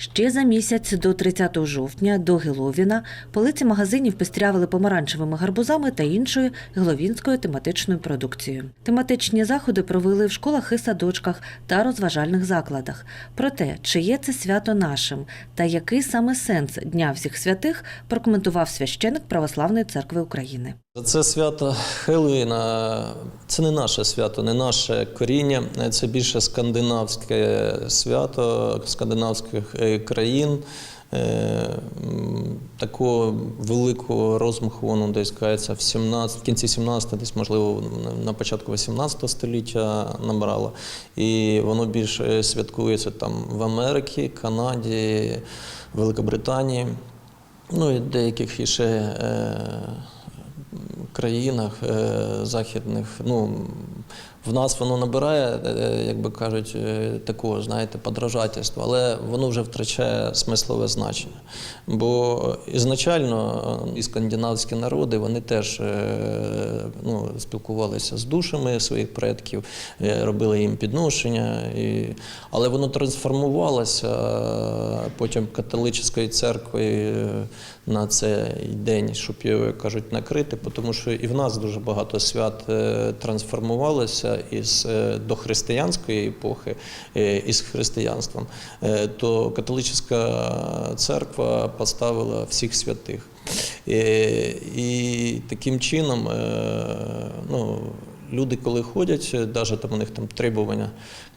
Ще за місяць до 30 жовтня до Геловіна полиці магазинів пестрявили помаранчевими гарбузами та іншою геловінською тематичною продукцією. Тематичні заходи провели в школах і садочках та розважальних закладах. Про те, чи є це свято нашим та який саме сенс Дня всіх святих, прокоментував священик Православної церкви України. Це свято Хеллоуіна, це не наше свято, не наше коріння. Це більше скандинавське свято скандинавських е, країн. Е, Такого великого розмаху воно десь кається в 17, в кінці 17, десь можливо на- початку 18 століття набрало. І воно більше святкується там в Америці, Канаді, Великобританії, ну і деяких іще. Е, країнах е, західних. Ну, в нас воно набирає, е, як би кажуть, е, такого, знаєте, подражательства, але воно вже втрачає смислове значення. Бо ізначально е, і скандинавські народи вони теж е, ну, спілкувалися з душами своїх предків, е, робили їм підношення, і... але воно трансформувалося потім католицькою церквою е, на цей день, щоб його, кажуть, накрити, тому що і в нас дуже багато свят е, трансформувалося із дохристиянської епохи із християнством, то католицька церква поставила всіх святих. Е, І таким чином е, ну, люди, коли ходять, навіть там у них там требування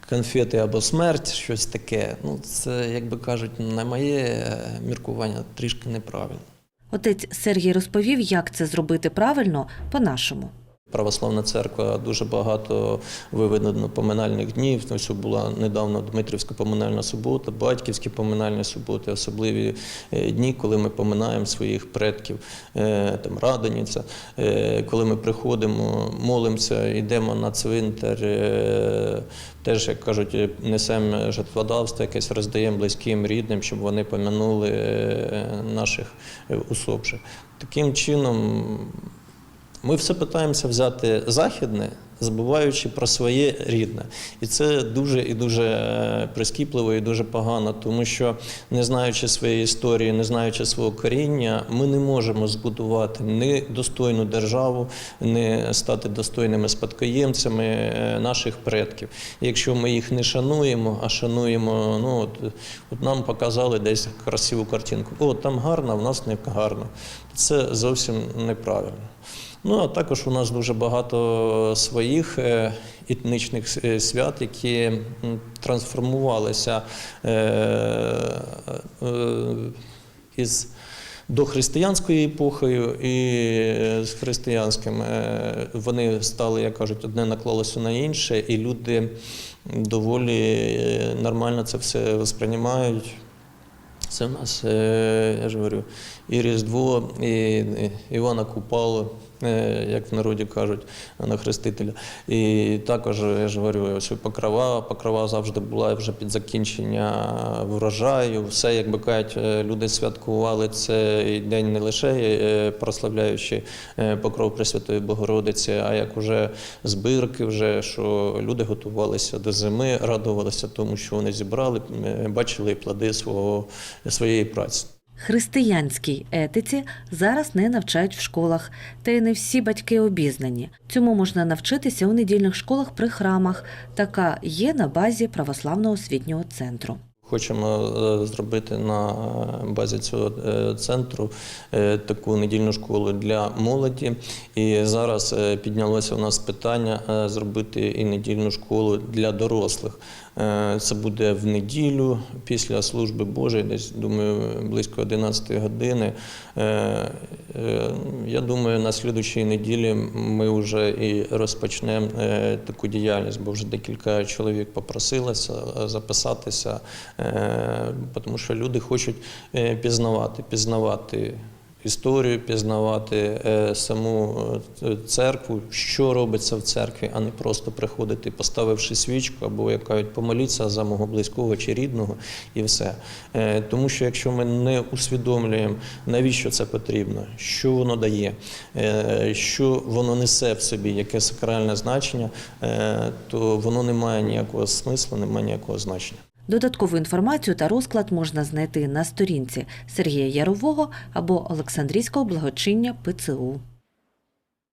конфети або смерть, щось таке, ну це, як би кажуть, на моє е, міркування трішки неправильно. Отець Сергій розповів, як це зробити правильно по-нашому. Православна церква дуже багато виведено поминальних днів. Ось була недавно Дмитрівська поминальна субота, батьківські поминальні суботи, особливі е, дні, коли ми поминаємо своїх предків, е, там Радоніця, е, коли ми приходимо, молимося, йдемо на цвинтар, теж, як кажуть, несемо жертводавство, якесь роздаємо близьким, рідним, щоб вони помянули наших усопших. Таким чином. Ми все питаємося взяти західне, забуваючи про своє рідне. І це дуже і дуже е, прискіпливо і дуже погано, тому що не знаючи своєї історії, не знаючи свого коріння, ми не можемо збудувати ні достойну державу, не стати достойними спадкоємцями е, наших предків. Якщо ми їх не шануємо, а шануємо, ну от, от нам показали десь красиву картинку. О, там гарно, а в нас не гарно. Це зовсім неправильно. Ну а також у нас дуже багато своїх е, етнічних е, свят, які трансформувалися е, е, із дохристиянською епохою і з християнським. Е, Вони стали, як кажуть, одне наклалося на інше, і люди доволі е, нормально це все сприймають. Це в нас, е, я ж говорю, і Різдво, і Івана Купало, е, як в народі кажуть, на хрестителя. І також, я ж говорю, ось покрова. Покрова завжди була вже під закінчення врожаю. Все, як би кажуть, е, люди святкували цей день не лише е, прославляючи е, покров Пресвятої Богородиці, а як уже збирки, вже що люди готувалися до зими, радувалися тому, що вони зібрали, е, бачили плоди свого своєї праці. Християнській етиці зараз не навчають в школах, та й не всі батьки обізнані. Цьому можна навчитися у недільних школах при храмах. Така є на базі православного освітнього центру. Хочемо е, зробити на базі цього е, центру е, таку недільну школу для молоді. І зараз е, піднялося у нас питання е, зробити і недільну школу для дорослих. Е, Це буде в неділю після служби Божої, десь думаю, близько 11 години. Е, е, Я думаю, на слідучій неділі ми вже і розпочнемо е, таку діяльність, бо вже декілька чоловік попросилося е, записатися, е, тому що люди хочуть е, пізнавати, пізнавати. Історію пізнавати е, саму е, церкву, що робиться в церкві, а не просто приходити, поставивши свічку, або як кажуть, помолитися за мого близького чи рідного, і все. Е, Тому що якщо ми не усвідомлюємо, навіщо це потрібно, що воно дає, е, що воно несе в собі, яке сакральне значення, е, то воно не має ніякого смислу, не має ніякого значення. Додаткову інформацію та розклад можна знайти на сторінці Сергія Ярового або Олександрійського благочиння ПЦУ.